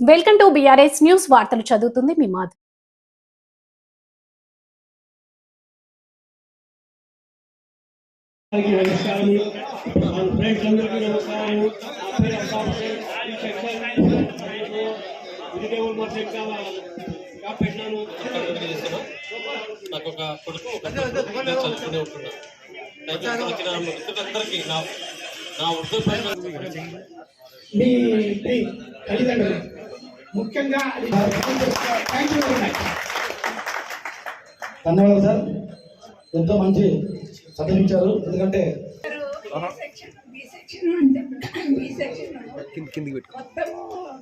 Welcome to BRS news వార్తలు చదువుతుంది మీ మాధు. నాకు ఒక కొడుకు చదువుకునే ఉంటున్నాను వచ్చిన మిత్రులందరికీ నా నా తల్లిదండ్రులు ముఖ్యంగా అది థ్యాంక్ యూ వెరీ మచ్ ధన్యవాదాలు సార్. ఎంతో మంచి చదివించారు ఎందుకంటే సెక్షన్ బి సెక్షన్ అంటే బి సెక్షన్ మొత్తం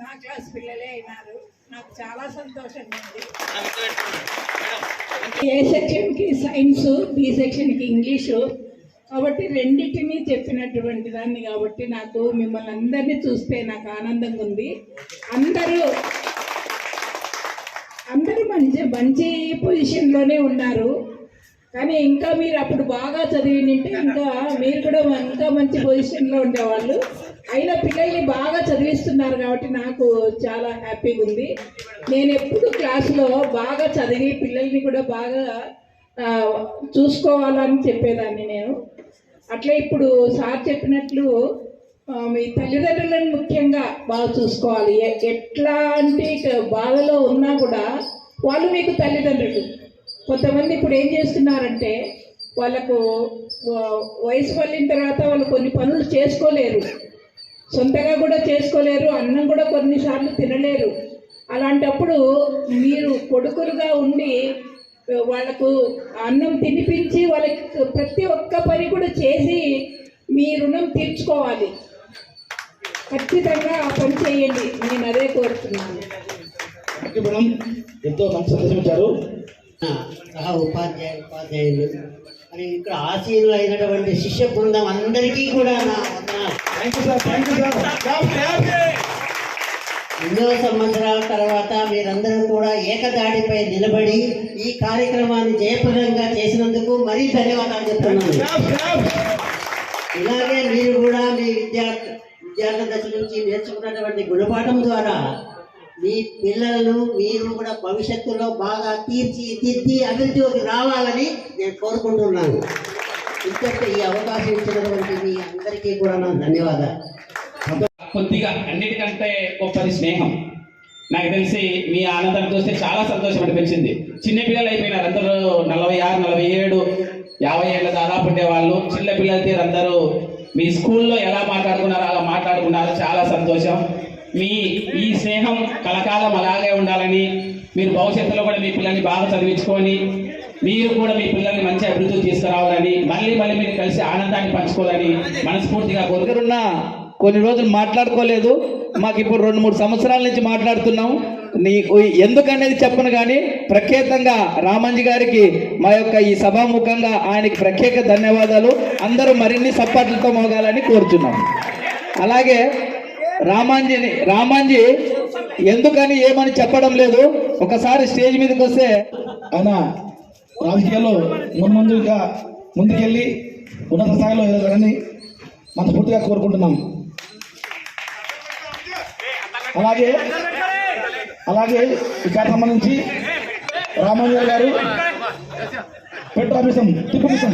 నా క్లాస్ పిల్లలే అయినారు. నాకు చాలా సంతోషంగా ఉంది. ఏ సెక్షన్కి సైన్స్ బి సెక్షన్కి ఇంగ్లీషు కాబట్టి రెండింటిని చెప్పినటువంటి దాన్ని కాబట్టి నాకు మిమ్మల్ని అందరినీ చూస్తే నాకు ఆనందంగా ఉంది. అందరూ అందరూ మంచి మంచి పొజిషన్లోనే ఉన్నారు. కానీ ఇంకా మీరు అప్పుడు బాగా చదివినింటే ఇంకా మీరు కూడా ఇంకా మంచి పొజిషన్లో ఉండేవాళ్ళు. అయినా పిల్లల్ని బాగా చదివిస్తున్నారు కాబట్టి నాకు చాలా హ్యాపీగా ఉంది. నేను ఎప్పుడు క్లాసులో బాగా చదివి పిల్లల్ని కూడా బాగా చూసుకోవాలని చెప్పేదాన్ని నేను. అట్లా ఇప్పుడు సార్ చెప్పినట్లు మీ తల్లిదండ్రులను ముఖ్యంగా బాగా చూసుకోవాలి. ఎ- ఎట్లాంటి బాధలో ఉన్నా కూడా వాళ్ళు మీకు తల్లిదండ్రులు. కొంతమంది ఇప్పుడు ఏం చేస్తున్నారంటే వాళ్ళకు వయసు పళ్ళిన తర్వాత వాళ్ళు కొన్ని పనులు చేసుకోలేరు. సొంతగా కూడా చేసుకోలేరు అన్నం కూడా కొన్నిసార్లు తినలేరు. అలాంటప్పుడు మీరు కొడుకులుగా ఉండి వాళ్ళకు అన్నం తినిపించి వాళ్ళకి ప్రతి ఒక్క పని కూడా చేసి మీ రుణం తీర్చుకోవాలి. ఖచ్చితంగా ఆ పని చేయండి. నేను అదే కోరుతున్నాను. మేడం. ఎంతో మంచి సందేశం ఇచ్చారు సహా ఉపాధ్యాయ ఉపాధ్యాయులు. మరి ఇక్కడ ఆశీనులు అయినటువంటి శిష్య బృందం అందరికీ కూడా నా వందనాలు. Thank you sir. Thank you sir. ఎన్నో సంవత్సరాల తర్వాత మీరందరూ కూడా ఏకదాటిపై నిలబడి ఈ కార్యక్రమాన్ని జయప్రదంగా చేసినందుకు మరీ ధన్యవాదాలు చెప్తున్నాను. ఇలాగే మీరు కూడా మీ విద్యార్థి విద్యార్థి దశ నుంచి నేర్చుకున్నటువంటి గుణపాఠం ద్వారా మీ పిల్లలను మీరు కూడా భవిష్యత్తులో బాగా తీర్చి తీర్చి అభివృద్ధిలోకి రావాలని నేను కోరుకుంటున్నాను. ఇంతటి ఈ అవకాశం ఇచ్చినటువంటి మీ అందరికీ కూడా నా ధన్యవాదాలు. కొద్దిగా అన్నిటికంటే గొప్పది స్నేహం. నాకు తెలిసి మీ ఆనందం చూస్తే చాలా సంతోషం అనిపించింది. చిన్న పిల్లలు అయిపోయినారు. అందరూ నలభై ఆరు నలభై ఏడు యాభై ఏళ్ళ దాదాపు ఉండేవాళ్ళు. చిన్న పిల్లల తీరు అందరూ మీ స్కూల్లో ఎలా మాట్లాడుకున్నారో అలా మాట్లాడుకున్నారు. చాలా సంతోషం. మీ ఈ స్నేహం కలకాలం అలాగే ఉండాలని మీరు భవిష్యత్తులో కూడా మీ పిల్లల్ని బాగా చదివించుకొని మీరు కూడా మీ పిల్లల్ని మంచి అభివృద్ధి తీసుకురావాలని మళ్ళీ మళ్ళీ మీరు కలిసి ఆనందాన్ని పంచుకోవాలని మనస్ఫూర్తిగా కోరుకు కొన్ని రోజులు మాట్లాడుకోలేదు. మాకు ఇప్పుడు రెండు మూడు సంవత్సరాల నుంచి మాట్లాడుతున్నాం. నీకు ఎందుకనేది చెప్పను కానీ ప్రఖ్యాతంగా రామంజీ గారికి మా యొక్క ఈ సభాముఖంగా ఆయనకి ప్రత్యేక ధన్యవాదాలు. అందరూ మరిన్ని సప్పట్లతో మోగాలని కోరుచున్నాం అలాగే రామాంజీని రామాంజీ ఎందుకని ఏమని చెప్పడం లేదు. ఒకసారి స్టేజ్ మీదకి వస్తే ఆయన రాజకీయాల్లో మున్ముందుగా ముందుకెళ్ళి ఉన్నత స్థాయిలో ఎదగాలని మనస్ఫూర్తిగా కోరుకుంటున్నాం. అలాగే అలాగే ఇక్కడ సంబంధించి రామాంజన్ గారు. పెట్రామిసం తిప్పుమిసం.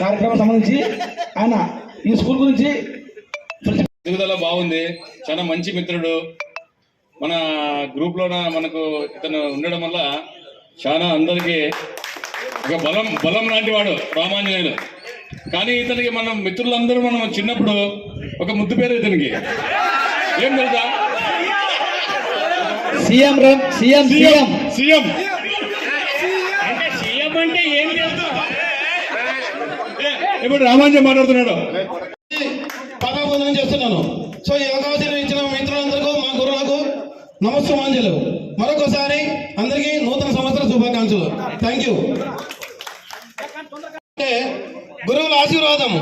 కార్యక్రమం సంబంధించి ఆయన ఈ స్కూల్ గురించి ఎదుగుదల బాగుంది. చాలా మంచి మిత్రుడు. మన గ్రూప్ లోన మనకు ఇతను ఉండడం వల్ల చాలా అందరికి ఒక బలం బలం లాంటి వాడు రామాంజనేయుడు కానీ ఇతనికి మనం మిత్రులందరూ మనం చిన్నప్పుడు ఒక ముద్దు పేరు ఇతనికి. ఏం తెలుసా? సీఎం రం- సీఎం సీఎం సీఎం. అంటే సీఎం అంటే ఏం తెలుసు? ఇప్పుడు రామాంజన్ మాట్లాడుతున్నాడు. పదాబోధన చేస్తున్నాను. సో ఈ అవకాశం ఇచ్చిన మిత్రులందరికీ మా గురువులకు నమస్సమాంజలు మరొకసారి అందరికీ నూతన సంవత్సర శుభాకాంక్షలు. థ్యాంక్ యూ అంటే గురువుల ఆశీర్వాదం.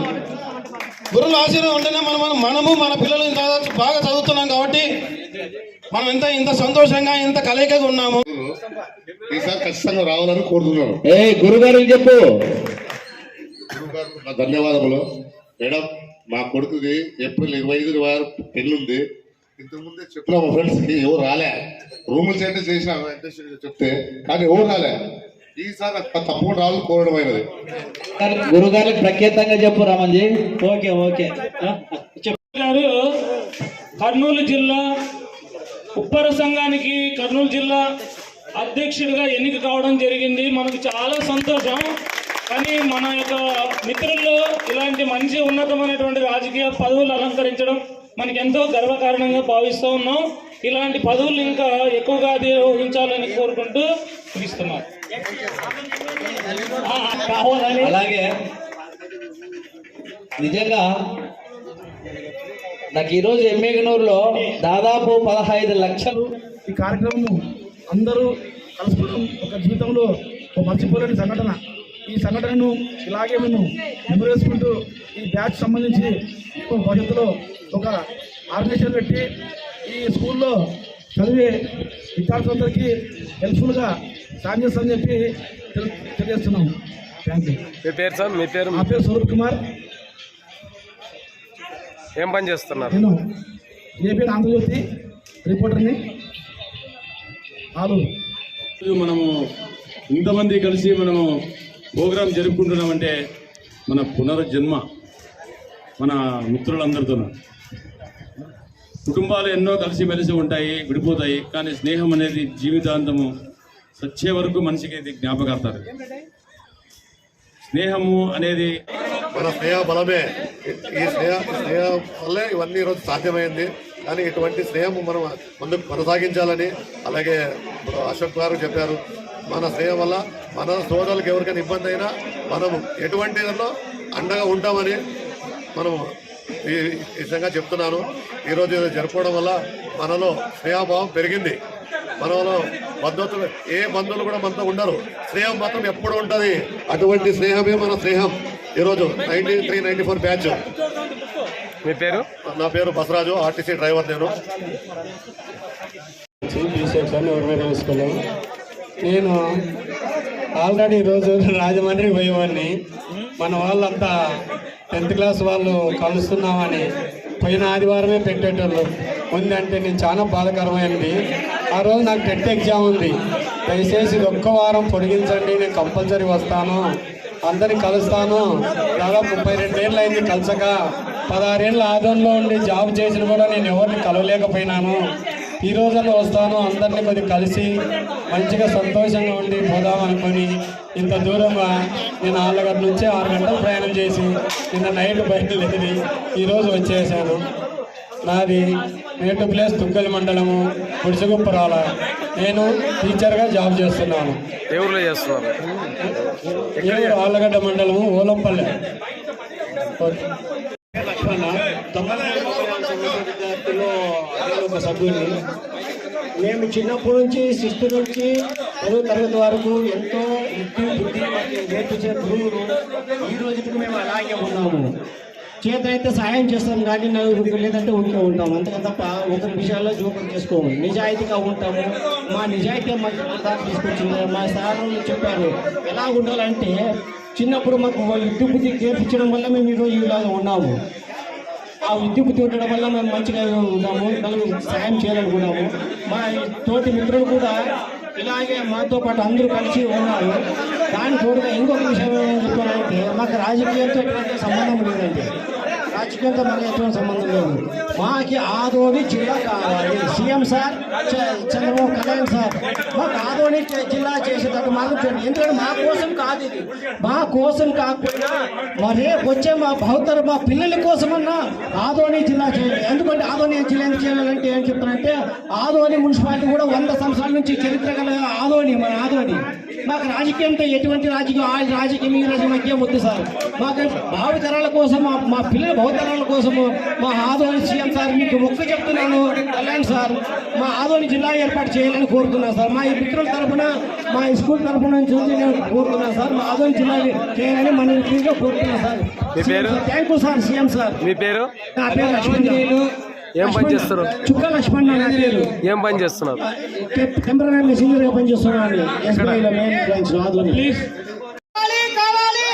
గురువుల ఆశీర్వాదం ఉంటేనే మనం మనం- మనము మన పిల్లలు ఇంత బాగా చదువుతున్నాం కాబట్టి మనం ఎంత ఇంత సంతోషంగా ఇంత కలయికగా ఉన్నాము. ఈసారి ఖచ్చితంగా రావాలని కోరుతున్నాను. ఏ గురుగారు చెప్పు ధన్యవాదములు. మేడం మా కొడుకుది ఏప్రిల్ ఇరవై ఐదు వారు పెళ్ళుంది. ఇంతకుముందే చెప్పిన మా ఫ్రెండ్స్కి ఎవరు రాలే. రూములు సెట్ చేసిన చెప్తే కానీ ఎవరు రాలే. ఈసారి తప్పకుండా రాళ్ళు కోరడమైనది. గురుగారికి ప్రఖ్యాతంగా చెప్పు రామంజీ. Okay okay. గారు కర్నూలు జిల్లా ఉప్పర సంఘానికి కర్నూలు జిల్లా అధ్యక్షుడిగా ఎన్నిక కావడం జరిగింది. మనకు చాలా సంతోషం. కానీ మన యొక్క మిత్రుల్లో ఇలాంటి మంచి ఉన్నతమైనటువంటి రాజకీయ పదవులు అలంకరించడం మనకి ఎంతో గర్వకారణంగా భావిస్తూ ఉన్నాం. ఇలాంటి పదవులు ఇంకా ఎక్కువగా నిర్వహించాలని కోరుకుంటూ కావాలని అలాగే నిజంగా నాకు ఈరోజు ఎమ్మెగనూరులో దాదాపు పదహైదు లక్షలు ఈ కార్యక్రమం అందరూ కలుసుకోవడం ఒక జీవితంలో ఒక మర్చిపోలేని సంఘటన. ఈ సంఘటనను ఇలాగే మేము నెమరేసుకుంటూ ఈ బ్యాచ్ సంబంధించి భవిష్యత్తులో ఒక ఆర్గనైజేషన్ పెట్టి ఈ స్కూల్లో చదివే విద్యార్థులందరికీ హెల్ప్ఫుల్గా సాయం చేస్తామని చెప్పి తెలి- తెలియజేస్తున్నాం. థ్యాంక్ యూ మీ పేరు సార్? మీ పేరు? నా పేరు స్వరూప్ కుమార్. ఏం పని చేస్తున్నారు? నేను ఏపీ ఆంధ్రజ్యోతి రిపోర్టర్ని. ఈరోజు మనము ఇంతమంది కలిసి మనము ప్రోగ్రాం జరుపుకుంటున్నామంటే మన పునర్జన్మ మన మిత్రులందరితో కుటుంబాలు ఎన్నో కలిసిమెలిసి ఉంటాయి విడిపోతాయి కానీ స్నేహం అనేది జీవితాంతము సచ్చే వరకు మనిషికి ఇది జ్ఞాపకార్థాలు. స్నేహము అనేది మన స్నేహ బలమే. ఈ స్నేహ స్నేహం వల్లే ఇవన్నీ ఈరోజు సాధ్యమైంది. కానీ ఇటువంటి స్నేహం మనం ముందుకు కొనసాగించాలని అలాగే అశోక్ గారు చెప్పారు. మన స్నేహం వల్ల మన సోదరులకు ఎవరికైనా ఇబ్బంది అయినా మనం ఎటువంటి దానిలో అండగా ఉంటామని మనం ఈ ఈ విధంగా చెప్తున్నాను ఈరోజు జరుపుకోవడం వల్ల మనలో స్నేహభావం పెరిగింది. మనలో బంధుత్వం ఏ బంధువులు కూడా మనతో ఉండరు. స్నేహం మాత్రం ఎప్పుడు ఉంటుంది? అటువంటి స్నేహమే మన స్నేహం. ఈరోజు ninety three ninety four batch. మీ పేరు? నా పేరు బసరాజు ఆర్టీసీ డ్రైవర్ నేను. నేను ఆల్రెడీ ఈరోజు రాజమండ్రి పోయేవాడిని. మన వాళ్ళంతా టెన్త్ క్లాస్ వాళ్ళు కలుస్తున్నామని పోయిన ఆదివారమే పెట్టేటోళ్ళు. ఉందంటే నేను చాలా బాధకరమైంది. ఆ రోజు నాకు టెట్ ఎగ్జామ్ ఉంది. దయచేసి ఇది ఒక్క వారం పొడిగించండి. నేను కంపల్సరీ వస్తాను. అందరిని కలుస్తాను. దాదాపు ముప్పై రెండేళ్ళు అయింది కలసక. పదహారేళ్ళ ఆదంలో ఉండి జాబ్ చేసిన కూడా నేను ఎవరిని కలవలేకపోయినాను. ఈ రోజుల్లో వస్తాను. అందరినీ కొద్దిగా కలిసి మంచిగా సంతోషంగా ఉండి పోదాం అనుకొని ఇంత దూరంగా నేను ఆళ్ళగడ్డ నుంచి ఆరు గంటలు ప్రయాణం చేసి నిన్న నైట్ బయలుదేరి ఈరోజు వచ్చేసాను. నాది నేటు ప్లేస్ తుగ్గలి మండలము గుడిసెగుప్పరాల నేను టీచర్గా జాబ్ చేస్తున్నాను. ఎవరు చేస్తున్నారు? ఏలూరు ఆళ్ళగడ్డ మండలము ఓలంపల్లె. విద్యార్థులు నేను ఒక సభ్యుడిని మేము చిన్నప్పటి నుంచి శిస్తు నుంచి పదో తరగతి వరకు ఎంతో బుద్ధి గురువులు ఈ రోజుకి మేము అలాగే ఉన్నాము. చేతనైతే సాయం చేస్తాం కానీ నలుగురికి లేదంటే ఉంటూ ఉంటాం. అంతే తప్ప ఒకరి విషయాల్లో జోకం చేసుకోము. నిజాయితీగా ఉంటాము. మా నిజాయితీ మాకు దారి తీసుకొచ్చింది. మా సార్లు చెప్పారు ఎలా ఉండాలంటే చిన్నప్పుడు మాకు యుద్ధ బుద్ధి నేర్పించడం వల్ల మేము ఈరోజు ఇలాగ ఉన్నాము. ఆ విద్యుత్ బుద్ధి ఉండడం వల్ల మేము మంచిగా ఉన్నాము. నలుగురు సాయం చేయాలనుకున్నాము. మా తోటి మిత్రులు కూడా ఇలాగే మాతో పాటు అందరూ కలిసి ఉన్నారు. దాని తోడుగా ఇంకొక విషయం ఏం చెప్పానంటే మాకు రాజకీయంతో సంబంధం లేదండి. రాజకీయంతో మనకి ఎటువంటి సంబంధం లేదు. మాకి ఆదోని జిల్లా కావాలి. CM sir Chandrababu Kalyan sir మాకు ఆదోని జిల్లా చేసేటట్టు మాకు ఎందుకంటే మా కోసం కాదు ఇది. మా కోసం కాకపోయినా మరి వచ్చే మా భవితర మా పిల్లల కోసమన్నా ఆదోని జిల్లా చేయాలి. ఎందుకంటే ఆదోని జిల్లా ఎందుకు చేయాలంటే ఏం చెప్తానంటే ఆదోని మున్సిపాలిటీ కూడా వంద సంవత్సరాల నుంచి చరిత్ర గల ఆదోని మన ఆదోని. మాకు రాజకీయంతో ఎటువంటి రాజకీయం ఆ రాజకీయం ఈ రాజకీయం మాకేం వద్దు సార్. మాకు భావితరాల కోసం మా పిల్లల భౌతిక భవితరాల కోసము మా ఆదోని సీఎం సార్ మీకు ఒక్క చెప్తున్నాను. కళ్యాణ్ సార్ మా ఆదోని జిల్లా ఏర్పాటు చేయాలని కోరుతున్నాను సార్. మా ఈ మిత్రుల తరఫున మా ఈ స్కూల్ తరఫున నుంచి నేను కోరుతున్నాను సార్. మా ఆదోని జిల్లా చేయాలని మన మిత్రులుగా కోరుతున్నాను సార్. మీ పేరు? Thank you sir CM sir. మీ పేరు? నా పేరు లక్ష్మణ్ ఏం పని చేస్తారు? చుక్క లక్ష్మణ్ నా పేరు ఏం పని చేస్తున్నారు? టెంపరీ మెసెంజర్గా పనిచేస్తున్నాను ఎస్బీఐలో మెయిన్ బ్రాంచ్ ఆదోని. ప్లీజ్ కావాలి కావాలి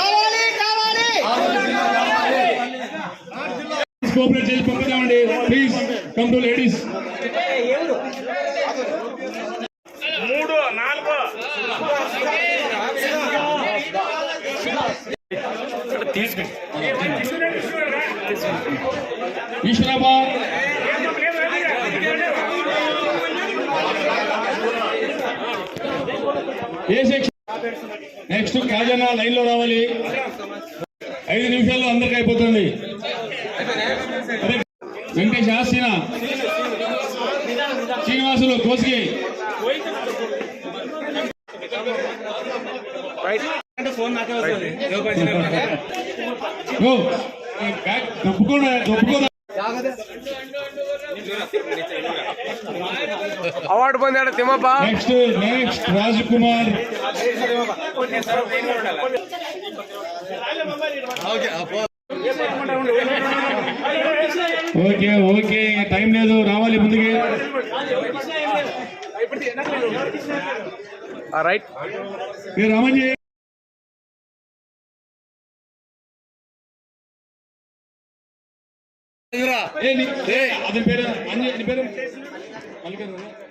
కావాలి కావాలి కోఆపరేట్ చేసి పంపుదామండి please come to ladies Eshwarabad A section next Kajanna లైన్లో రావాలి. ఐదు నిమిషాల్లో అందరికి అయిపోతుంది. ఆస్తిన శ్రీనివాసులు కోసికి. అవార్డు పొందాడు Timmappa. Next next Raj Kumar okay okay time లేదు రావాలి ముందుకి రైట్ ఏ రామజీ ఏ నీ- ఏ, అతని పేరు అంజయ్ నీ పేరు మల్లికార్జున